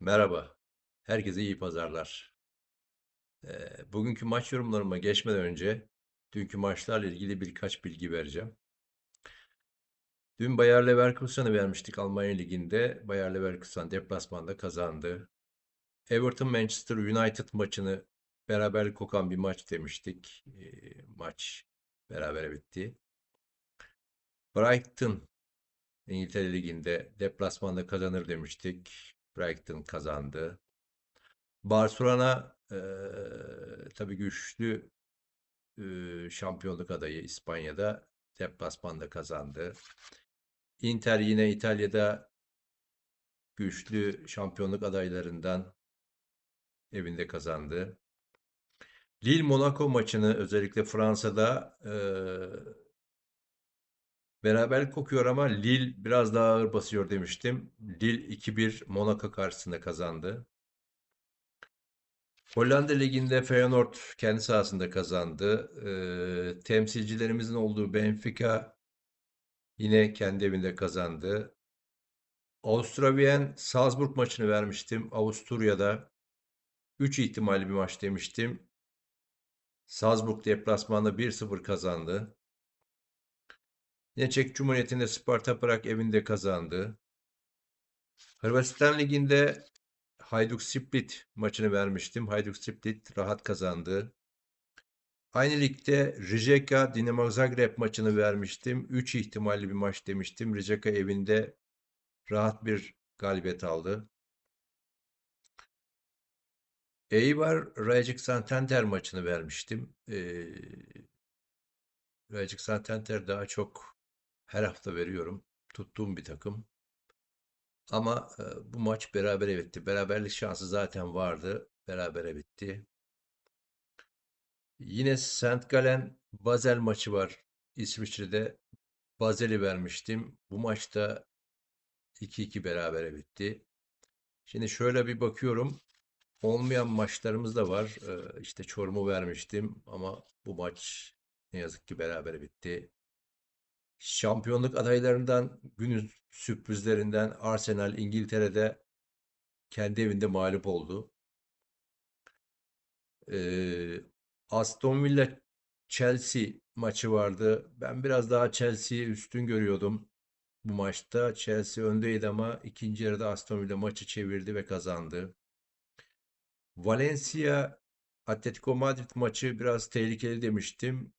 Merhaba. Herkese iyi pazarlar. Eee, bugünkü maç yorumlarıma geçmeden önce dünkü maçlarla ilgili birkaç bilgi vereceğim. Dün Bayer Leverkusen'ı vermiştik Almanya Ligi'nde. Bayer Leverkusen deplasmanda kazandı. Everton Manchester United maçını beraberlik kokan bir maç demiştik. Eee, maç berabere bitti. Brighton İngiltere Ligi'nde deplasmanda kazanır demiştik. Brighton kazandı. Barcelona eee tabii güçlü eee, şampiyonluk adayı İspanya'da deplasmanda kazandı. Inter yine İtalya'da güçlü şampiyonluk adaylarından evinde kazandı. Lille Monaco maçını özellikle Fransa'da eee beraberlik kokuyor ama Lille biraz daha ağır basıyor demiştim. Lille 2-1 Monaco karşısında kazandı. Hollanda Ligi'nde Feyenoord kendi sahasında kazandı. Ee, temsilcilerimizin olduğu Benfica yine kendi evinde kazandı. Avusturya Salzburg maçını vermiştim. Avusturya'da 3 ihtimalli bir maç demiştim. Salzburg deplasmanda 1-0 kazandı. Yine Çek Cumhuriyeti'nde Sparta Prag evinde kazandı. Hırvatistan Ligi'nde Hajduk Split maçını vermiştim. Hajduk Split rahat kazandı. Aynı ligde Rijeka Dinamo Zagreb maçını vermiştim. 3 ihtimalli bir maç demiştim. Rijeka evinde rahat bir galibiyet aldı. Eibar Rajik Santander maçını vermiştim. Ee, Rajik Santander daha çok her hafta veriyorum. Tuttuğum bir takım. Ama e, bu maç berabere bitti. Beraberlik şansı zaten vardı. Berabere bitti. Yine St. Gallen Basel maçı var. İsviçre'de Basel'i vermiştim. Bu maçta 2-2 berabere bitti. Şimdi şöyle bir bakıyorum. Olmayan maçlarımız da var. Ee, işte Çorum'u vermiştim ama bu maç ne yazık ki berabere bitti. Şampiyonluk adaylarından günün sürprizlerinden Arsenal İngiltere'de kendi evinde mağlup oldu. Ee, Aston Villa Chelsea maçı vardı. Ben biraz daha Chelsea'yi üstün görüyordum bu maçta. Chelsea öndeydi ama ikinci yarıda Aston Villa maçı çevirdi ve kazandı. Valencia Atletico Madrid maçı biraz tehlikeli demiştim.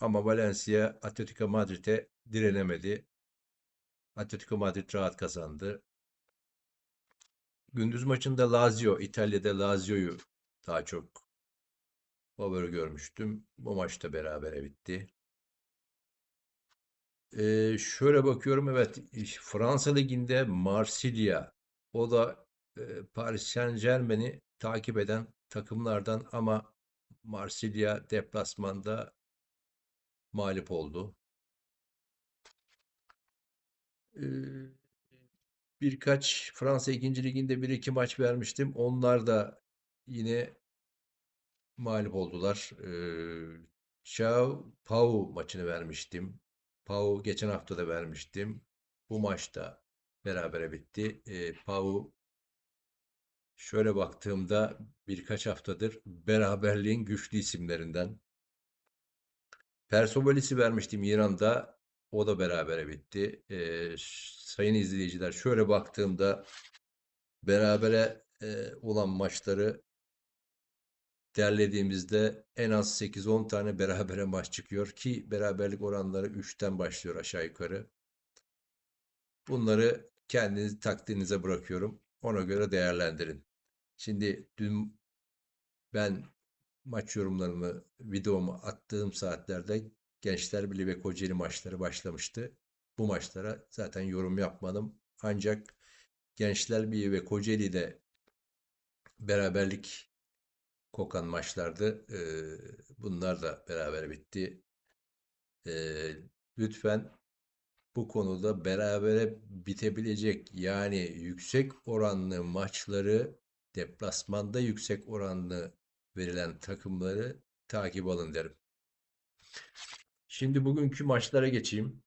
Ama Valencia Atletico Madrid'e direnemedi. Atletico Madrid rahat kazandı. Gündüz maçında Lazio, İtalya'da Lazio'yu daha çok favori görmüştüm. Bu maçta berabere bitti. Ee, şöyle bakıyorum evet Fransa Ligi'nde Marsilya o da e, Paris Saint-Germain'i takip eden takımlardan ama Marsilya deplasmanda mağlup oldu. Birkaç Fransa 2. Ligi'nde bir iki maç vermiştim. Onlar da yine mağlup oldular. Chao Pau maçını vermiştim. Pau geçen hafta da vermiştim. Bu maçta berabere bitti. Pau şöyle baktığımda birkaç haftadır beraberliğin güçlü isimlerinden. Persepolis'i vermiştim İran'da. O da berabere bitti. Ee, sayın izleyiciler şöyle baktığımda berabere e, olan maçları derlediğimizde en az 8-10 tane berabere maç çıkıyor ki beraberlik oranları 3'ten başlıyor aşağı yukarı. Bunları kendiniz takdirinize bırakıyorum. Ona göre değerlendirin. Şimdi dün ben maç yorumlarımı, videomu attığım saatlerde Gençler Birliği ve Kocaeli maçları başlamıştı. Bu maçlara zaten yorum yapmadım. Ancak Gençler Birliği ve Kocaeli'de beraberlik kokan maçlardı. Ee, bunlar da beraber bitti. Ee, lütfen bu konuda berabere bitebilecek yani yüksek oranlı maçları deplasmanda yüksek oranlı verilen takımları takip alın derim. Şimdi bugünkü maçlara geçeyim.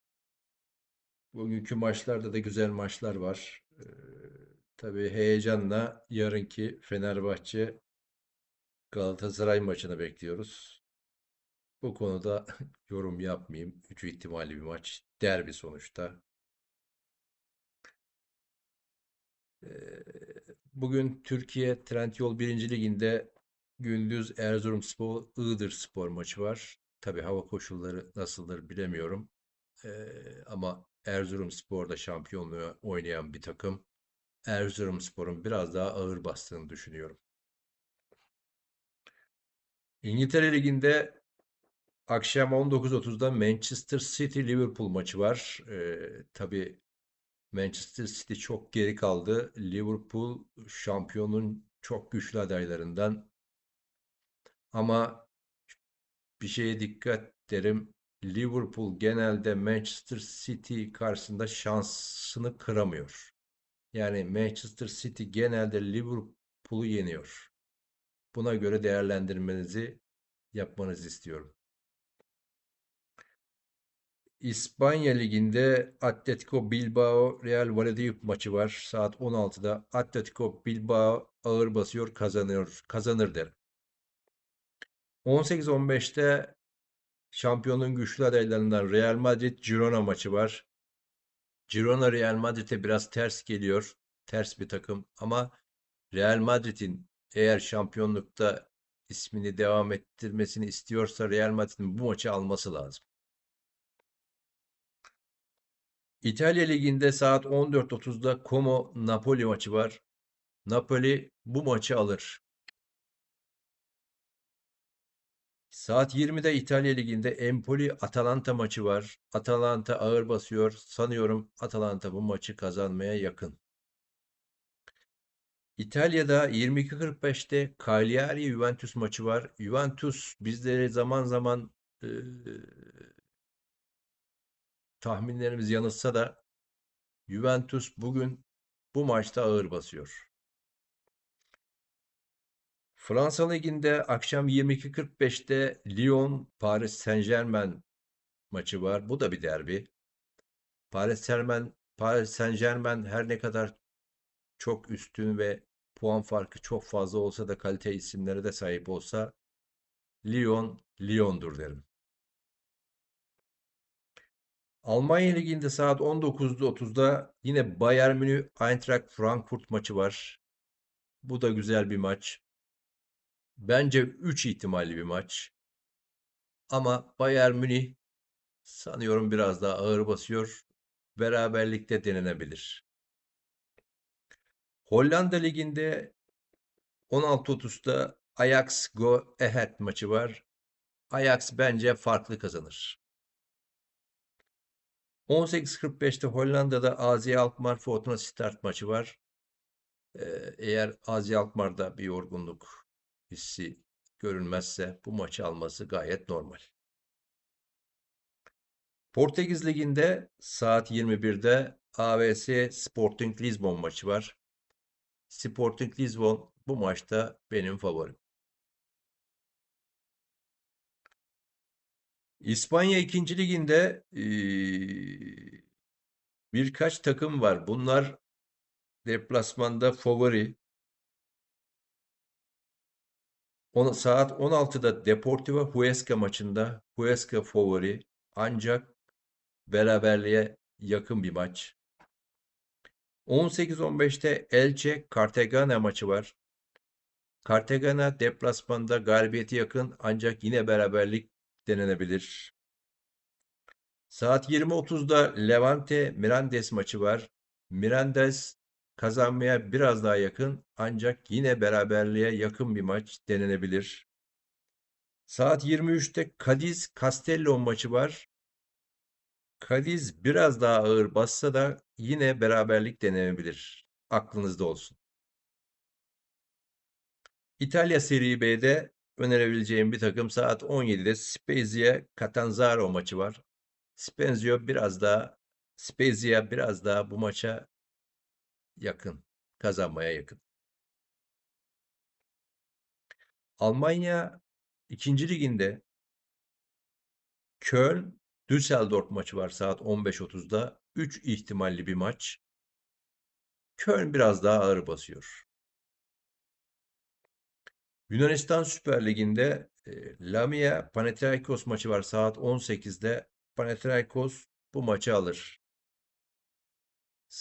Bugünkü maçlarda da güzel maçlar var. Ee, Tabii heyecanla yarınki Fenerbahçe Galatasaray maçını bekliyoruz. Bu konuda yorum yapmayayım. Üç ihtimalli bir maç. Derbi sonuçta. Ee, Bugün Türkiye Trendyol 1. Ligi'nde gündüz Erzurumspor Iğdırspor maçı var. Tabii hava koşulları nasıldır bilemiyorum. Ee, ama Erzurumspor'da şampiyonluğu oynayan bir takım. Erzurumspor'un biraz daha ağır bastığını düşünüyorum. İngiltere Ligi'nde akşam 19.30'da Manchester City Liverpool maçı var. Ee, tabii Manchester City çok geri kaldı. Liverpool şampiyonun çok güçlü adaylarından. Ama bir şeye dikkat derim. Liverpool genelde Manchester City karşısında şansını kıramıyor. Yani Manchester City genelde Liverpool'u yeniyor. Buna göre değerlendirmenizi yapmanızı istiyorum. İspanya Ligi'nde Atletico Bilbao Real Valladolid maçı var. Saat 16'da Atletico Bilbao ağır basıyor kazanıyor. Kazanır derim. 18-15'te şampiyonun güçlü adaylarından Real Madrid Girona maçı var. Girona Real Madrid'e biraz ters geliyor. Ters bir takım ama Real Madrid'in eğer şampiyonlukta ismini devam ettirmesini istiyorsa Real Madrid'in bu maçı alması lazım. İtalya Ligi'nde saat 14.30'da Como Napoli maçı var. Napoli bu maçı alır. Saat 20'de İtalya Ligi'nde Empoli Atalanta maçı var. Atalanta ağır basıyor. Sanıyorum Atalanta bu maçı kazanmaya yakın. İtalya'da 22.45'te Cagliari Juventus maçı var. Juventus bizleri zaman zaman e, tahminlerimiz yanılsa da Juventus bugün bu maçta ağır basıyor. Fransa Ligi'nde akşam 22.45'te Lyon Paris Saint-Germain maçı var. Bu da bir derbi. Paris Saint-Germain Paris Saint-Germain her ne kadar çok üstün ve puan farkı çok fazla olsa da kalite isimlere de sahip olsa Lyon Lyon'dur derim. Almanya Ligi'nde saat 19.30'da yine Bayern Münih Eintracht Frankfurt maçı var. Bu da güzel bir maç. Bence 3 ihtimalli bir maç. Ama Bayern Münih sanıyorum biraz daha ağır basıyor. Beraberlikte denenebilir. Hollanda Ligi'nde 16.30'da Ajax Go Ahead maçı var. Ajax bence farklı kazanır. 18.45'te Hollanda'da Azi Alkmaar Fortuna Start maçı var. Ee, eğer Azi Alkmaar'da bir yorgunluk hissi görülmezse bu maçı alması gayet normal. Portekiz Ligi'nde saat 21'de AVS Sporting Lisbon maçı var. Sporting Lisbon bu maçta benim favorim. İspanya 2. Ligi'nde birkaç takım var. Bunlar deplasmanda favori. Onu, saat 16'da Deportivo Huesca maçında Huesca favori ancak beraberliğe yakın bir maç. 18-15'te Elche Cartagena maçı var. Cartagena deplasmanda galibiyeti yakın ancak yine beraberlik denenebilir. Saat 20.30'da Levante Mirandes maçı var. Mirandes kazanmaya biraz daha yakın ancak yine beraberliğe yakın bir maç denenebilir. Saat 23'te Cadiz Castellon maçı var. Cadiz biraz daha ağır bassa da yine beraberlik denenebilir. Aklınızda olsun. İtalya Serie B'de önerebileceğim bir takım saat 17'de Spezia Catanzaro maçı var. Spezia biraz daha Spezia biraz daha bu maça yakın, kazanmaya yakın. Almanya 2. liginde Köln Düsseldorf maçı var saat 15.30'da. 3 ihtimalli bir maç. Köln biraz daha ağır basıyor. Yunanistan Süper Ligi'nde e, Lamia Panathinaikos maçı var saat 18'de. Panathinaikos bu maçı alır.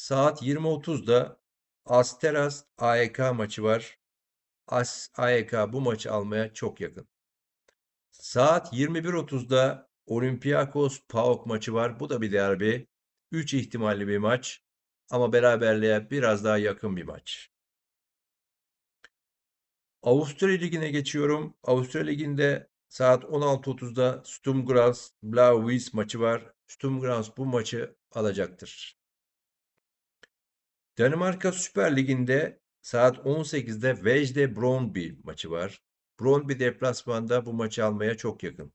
Saat 20.30'da Asteras AEK maçı var. As AEK bu maçı almaya çok yakın. Saat 21.30'da Olympiakos PAOK maçı var. Bu da bir derbi. 3 ihtimalli bir maç ama beraberliğe biraz daha yakın bir maç. Avusturya Ligi'ne geçiyorum. Avusturya Ligi'nde saat 16.30'da Sturm Graz Blau-Weiß maçı var. Sturm Graz bu maçı alacaktır. Danimarka Süper Ligi'nde saat 18'de Vejde Brøndby maçı var. Brøndby deplasmanda bu maçı almaya çok yakın.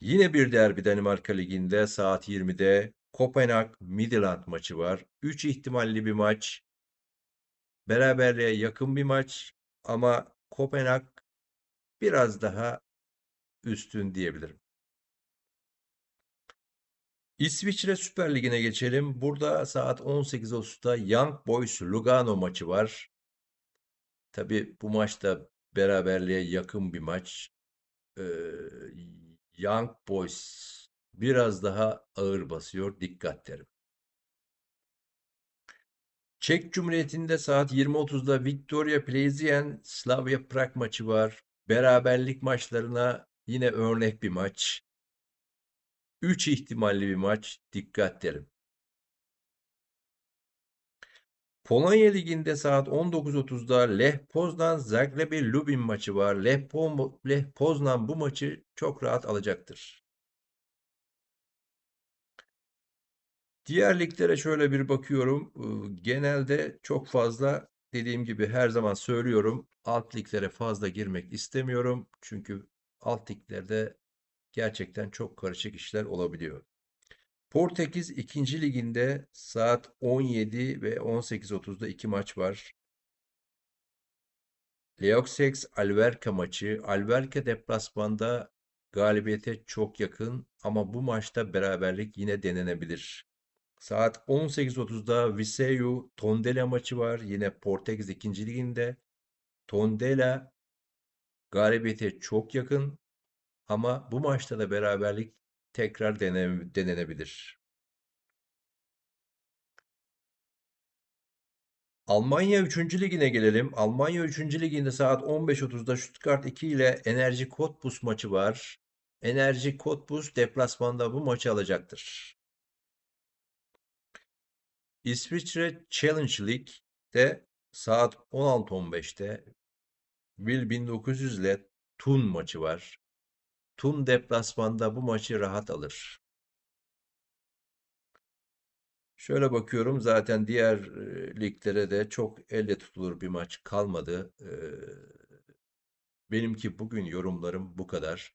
Yine bir derbi Danimarka Ligi'nde saat 20'de Kopenhag Midland maçı var. 3 ihtimalli bir maç. Beraberliğe yakın bir maç ama Kopenhag biraz daha üstün diyebilirim. İsviçre Süper Ligi'ne geçelim. Burada saat 18.30'da Young Boys Lugano maçı var. Tabii bu maçta beraberliğe yakın bir maç. Ee, Young Boys biraz daha ağır basıyor. Dikkat derim. Çek Cumhuriyeti'nde saat 20.30'da Victoria Plzeň Slavia Prag maçı var. Beraberlik maçlarına yine örnek bir maç. 3 ihtimalli bir maç. Dikkat derim. Polonya Ligi'nde saat 19.30'da Lech Poznan Zagreb'i Lubin maçı var. Lech, Po- Lech Poznan bu maçı çok rahat alacaktır. Diğer liglere şöyle bir bakıyorum. Genelde çok fazla dediğim gibi her zaman söylüyorum. Alt liglere fazla girmek istemiyorum. Çünkü alt liglerde gerçekten çok karışık işler olabiliyor. Portekiz 2. liginde saat 17 ve 18.30'da iki maç var. Leoxex Alverca maçı. Alverca deplasmanda galibiyete çok yakın ama bu maçta beraberlik yine denenebilir. Saat 18.30'da Viseu Tondela maçı var. Yine Portekiz 2. liginde. Tondela galibiyete çok yakın ama bu maçta da beraberlik tekrar dene- denenebilir. Almanya 3. ligine gelelim. Almanya 3. liginde saat 15.30'da Stuttgart 2 ile Enerji Cottbus maçı var. Enerji Cottbus deplasmanda bu maçı alacaktır. İsviçre Challenge League'de saat 16.15'te Will 1900 ile Thun maçı var. Thun deplasmanda bu maçı rahat alır. Şöyle bakıyorum zaten diğer liglere de çok elle tutulur bir maç kalmadı. Benimki bugün yorumlarım bu kadar.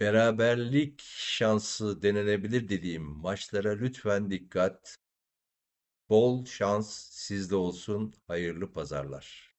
Beraberlik şansı denenebilir dediğim maçlara lütfen dikkat. Bol şans sizde olsun. Hayırlı pazarlar.